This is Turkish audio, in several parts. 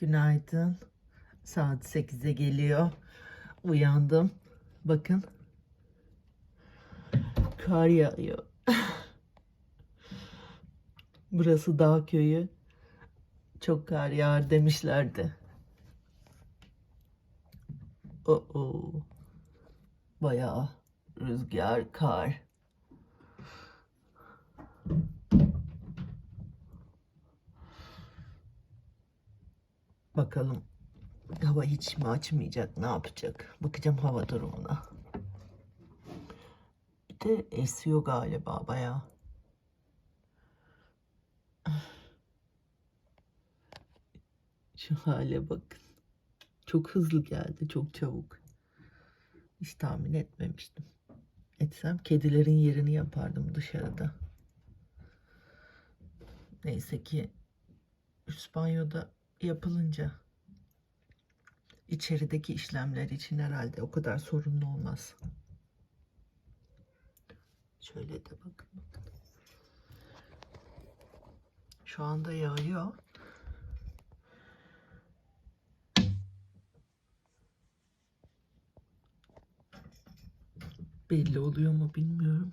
Günaydın. Saat 8'e geliyor. Uyandım. Bakın. Kar yağıyor. Burası dağ köyü. Çok kar yağar demişlerdi. Oo. Bayağı rüzgar, kar. Bakalım hava hiç mi açmayacak, ne yapacak? Bakacağım hava durumuna. Bir de esiyor galiba bayağı. Şu hale bakın. Çok hızlı geldi, çok çabuk. Hiç tahmin etmemiştim. Etsem kedilerin yerini yapardım dışarıda. Neyse ki üst banyoda yapılınca içerideki işlemler için herhalde o kadar sorunlu olmaz. Şöyle de bakın. bakın. Şu anda yağıyor. Belli oluyor mu bilmiyorum.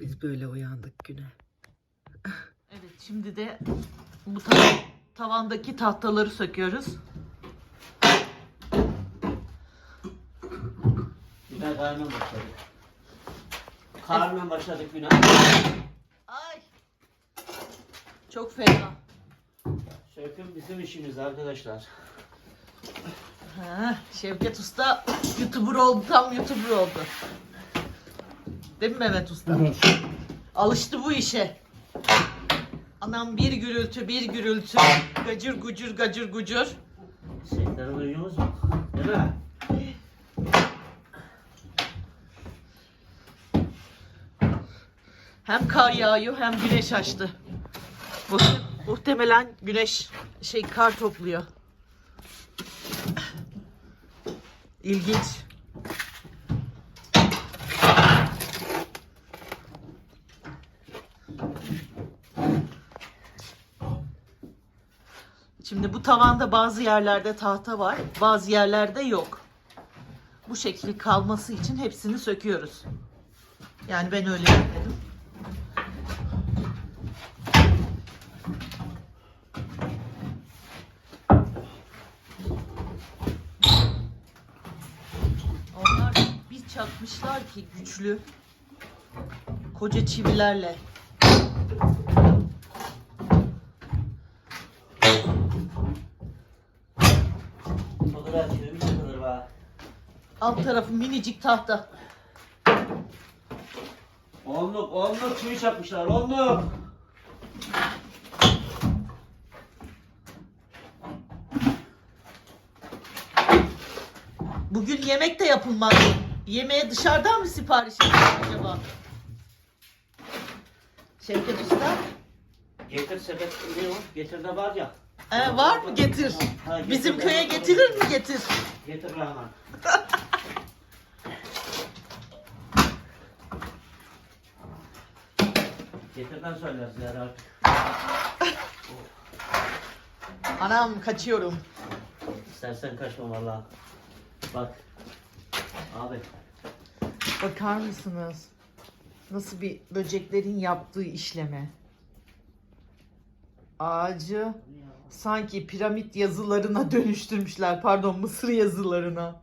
Biz böyle uyandık güne. Evet şimdi de bu ta- tavandaki tahtaları söküyoruz. Güne karnına başladık. Karnına başladık güne. Ay. Çok fena. Söküm bizim işimiz arkadaşlar. Ha, Şevket Usta YouTuber oldu, tam YouTuber oldu. Değil mi Mehmet Usta? Alıştı bu işe. Anam bir gürültü, bir gürültü. Gacır gucur, gacır gucur. Sesleri duyuyoruz mu? Değil mi? Hem kar yağıyor hem güneş açtı. Bu muhtemelen güneş şey kar topluyor. İlginç. Şimdi bu tavanda bazı yerlerde tahta var, bazı yerlerde yok. Bu şekil kalması için hepsini söküyoruz. Yani ben öyle yapmadım. Onlar bir çakmışlar ki güçlü. Koca çivilerle. Alt tarafı minicik tahta. Onluk onluk çivi çakmışlar onluk. Bugün yemek de yapılmaz. Yemeğe dışarıdan mı sipariş edeceğiz acaba? Şevket Usta. Getir sepet ne o? Getir de var ya. Ee, var mı getir. Ha, getir Bizim köye getirir mi getir. Getir hemen. Getirden söyleriz ya artık. Anam kaçıyorum. İstersen kaçma valla. Bak. Abi. Bakar mısınız? Nasıl bir böceklerin yaptığı işleme. Ağacı sanki piramit yazılarına dönüştürmüşler. Pardon Mısır yazılarına.